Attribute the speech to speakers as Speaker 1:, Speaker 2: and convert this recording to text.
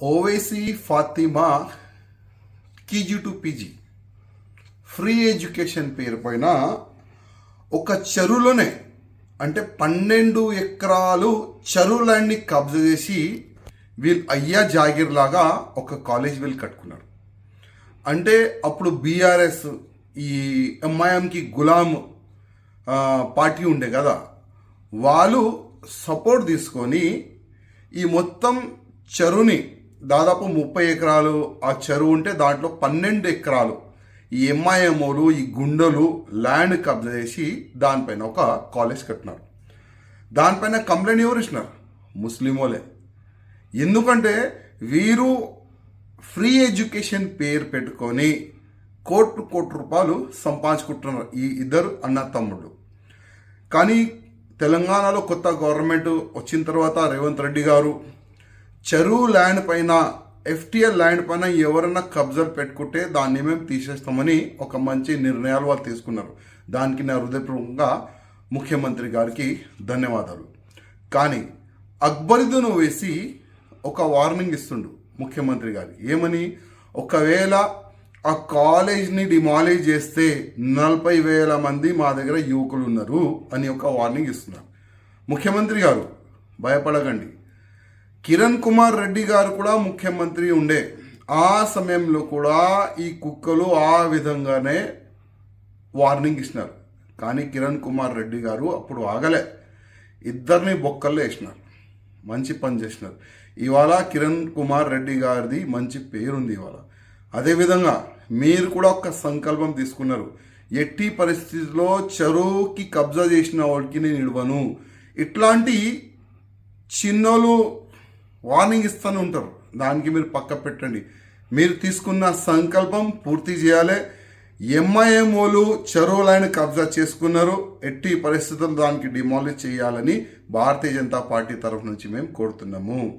Speaker 1: Owaisi Fatima KG to PG. Free education పేరు పైన ఒక చెరువులోనే అంటే పన్నెండు ఎకరాలు చెరువు ల్యాండ్ని కబ్జా చేసి వీళ్ళు అయ్యా జాగీర్ లాగా ఒక కాలేజ్ వీళ్ళు కట్టుకున్నారు అంటే అప్పుడు బీఆర్ఎస్ ఈ ఎంఐఎంకి గులాం పార్టీ ఉండే కదా వాళ్ళు సపోర్ట్ తీసుకొని ఈ మొత్తం చెరువుని దాదాపు ముప్పై ఎకరాలు ఆ చెరువు ఉంటే దాంట్లో పన్నెండు ఎకరాలు ఈ ఎంఐఎంఓలు ఈ గుండెలు ల్యాండ్ కబ్జా చేసి దానిపైన ఒక కాలేజ్ కట్టినారు. దానిపైన కంప్లైంట్ ఎవరు ఇచ్చినారు ముస్లిమోలే ఎందుకంటే వీరు ఫ్రీ ఎడ్యుకేషన్ పేరు పెట్టుకొని కోట్లు కోట్ల రూపాయలు సంపాదించుకుంటున్నారు ఈ ఇద్దరు అన్న తమ్ముళ్ళు కానీ తెలంగాణలో కొత్త గవర్నమెంట్ వచ్చిన తర్వాత రేవంత్ రెడ్డి గారు చెరువు ల్యాండ్ పైన ఎఫ్టీఎల్ ల్యాండ్ పైన ఎవరైనా కబ్జాలు పెట్టుకుంటే దాన్ని మేము తీసేస్తామని ఒక మంచి నిర్ణయాలు వాళ్ళు తీసుకున్నారు. దానికి నా హృదయపూర్వకంగా ముఖ్యమంత్రి గారికి ధన్యవాదాలు. కానీ అక్బరుద్దను వేసి ఒక వార్నింగ్ ఇస్తుండు ముఖ్యమంత్రి గారు. ఏమని? ఒకవేళ ఆ కాలేజ్ని డిమాలేజ్ చేస్తే నలభై వేల మంది మా దగ్గర యువకులు ఉన్నారు అని ఒక వార్నింగ్ ఇస్తున్నారు. ముఖ్యమంత్రి గారు భయపడకండి. కిరణ్ కుమార్ రెడ్డి గారు కూడా ముఖ్యమంత్రి ఉండే ఆ సమయంలో కూడా ఈ కుక్కలు ఆ విధంగానే వార్నింగ్ ఇచ్చినారు. కానీ కిరణ్ కుమార్ రెడ్డి గారు అప్పుడు ఆగలే. ఇద్దరిని బొక్కల్లో వేసినారు. మంచి పని చేసినారు. ఇవాళ కిరణ్ కుమార్ రెడ్డి గారిది మంచి పేరుంది ఇవాళ. అదేవిధంగా మీరు కూడా ఒక సంకల్పం తీసుకున్నారు. ఎట్టి పరిస్థితిలో చెరువుకి కబ్జా చేసిన వాడికి నేను ఇడవను ఇట్లాంటి చిన్నోళ్ళు వార్నింగ్ ఇస్తూనే ఉంటారు. దానికి మీరు పక్క పెట్టండి. మీరు తీసుకున్న సంకల్పం పూర్తి చేయాలి. ఎంఐఎంఓలు చెరువులైన కబ్జా చేసుకున్నారు. ఎట్టి పరిస్థితుల్లో దానికి డిమాలిష్ చేయాలని భారతీయ జనతా పార్టీ తరఫు నుంచి మేము కోరుతున్నాము.